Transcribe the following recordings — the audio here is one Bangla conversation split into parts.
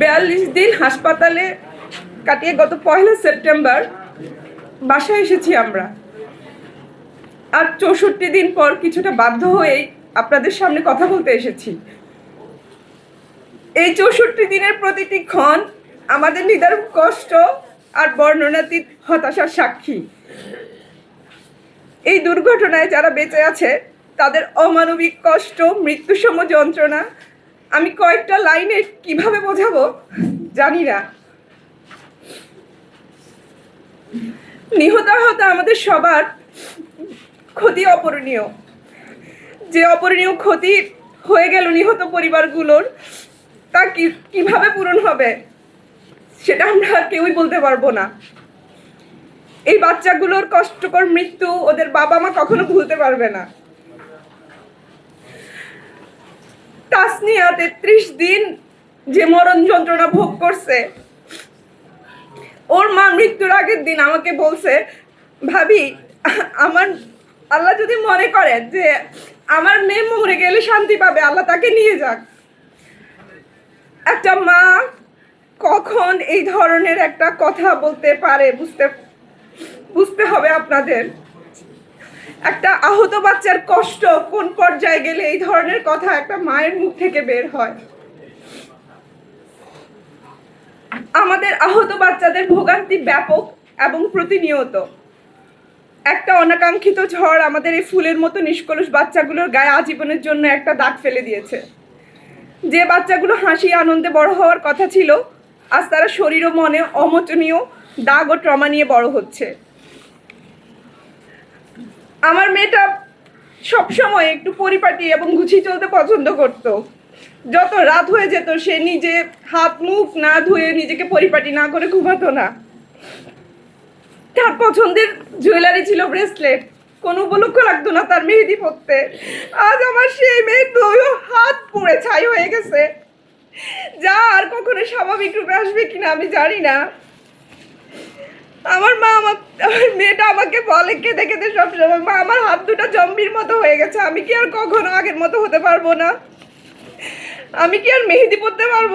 বিয়াল্লিশ দিন হাসপাতালে কাটিয়ে গত পয়লা সেপ্টেম্বর বাসায় এসেছি আমরা। আর চৌষট্টি দিন পর কিছুটা বাধ্য হয়েই আপনাদের সামনে কথা বলতে এসেছি। এই চৌষট্টি দিনের প্রতিটি ক্ষণ আমাদের নিদারুণ কষ্ট আর বর্ণনাতীত হতাশার সাক্ষী। এই দুর্ঘটনায় যারা বেঁচে আছে, তাদের অমানবিক কষ্ট, মৃত্যুসম যন্ত্রণা আমি কয়েকটা লাইনে কীভাবে বোঝাবো? জানি না। নিহত আহত আমাদের সবার ক্ষতি অপরণীয়। যে অপরণীয় ক্ষতি হয়ে গেল নিহত পরিবারগুলোর, তা কীভাবে পূরণ হবে? সেটা আমরা কেউই বলতে পারব না। এই বাচ্চাগুলোর কষ্টকর মৃত্যু ওদের বাবা মা কখনো ভুলতে পারবে না। তাসনিয়া তেত্রিশ দিন যে মরণ যন্ত্রণা ভোগ করছে। ওর মা মৃত্যুর আগের দিন আমাকে বলছে, ভাবি, আমার, আল্লাহ যদি মনে করে যে আমার মেয়ে মরে গেলে শান্তি পাবে, আল্লাহ তাকে নিয়ে যাক। একটা মা কখন এই ধরনের একটা কথা বলতে পারে বুঝতে বুঝতে হবে আপনাদের। একটা আহত বাচ্চার কষ্ট কোন পর্যায়ে গেলে এই ধরনের কথা একটা মায়ের মুখ থেকে বের হয়? আমাদের আহত বাচ্চাদের ভোগান্তি ব্যাপক এবং প্রতিনিয়ত। একটা অনাকাঙ্ক্ষিত ঝড় আমাদের এই ফুলের মতো নিষ্কলুষ বাচ্চাগুলোর গায়ে আজীবনের জন্য একটা দাগ ফেলে দিয়েছে। যে বাচ্চাগুলো হাসি আনন্দে বড় হওয়ার কথা ছিল, আজ তারা শরীর ও মনে অমোচনীয় দাগ ও ট্রমা নিয়ে বড় হচ্ছে। আমার মেয়েটা সবসময় একটু পরিপাটি এবং গুছিয়ে চলতে পছন্দ করত। যত রাত হয়ে যেত, সে নিজে হাত মুখ না ধুয়ে নিজেকে পরিপাটি না করে ঘুমাতো না। তার পছন্দের জুয়েলারি ছিল ব্রেসলেট। কোনো উপলক্ষ লাগতো না তার মেহেদি পরতে। আজ আমার সেই মেয়ে দুই হাত পুড়ে ছাই হয়ে গেছে। যা আর কখনো স্বাভাবিক রূপে আসবে কিনা আমি জানি না। আমার মা আমার আমার মেয়েটা আমাকে বলে কেঁদে কেঁদে সবসময়, মা, আমার হাত দুটো জম্বির মতো হয়ে গেছে, আমি কি আর কখনো আগের মতো হতে পারব না? আমি কি আর মেহেদি পড়তে পারব?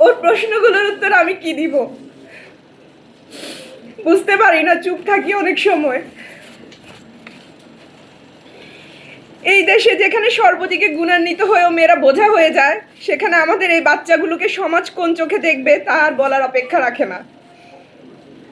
ওর প্রশ্নগুলোর উত্তর আমি কি দিব? বুঝতে পারি না, চুপ থাকি অনেক সময়। এই দেশে যেখানে সর্বদিকে গুণান্বিত হয়েও মেয়েরা বোঝা হয়ে যায়, সেখানে আমাদের এই বাচ্চাগুলোকে সমাজ কোন চোখে দেখবে তা আর বলার অপেক্ষা রাখে না।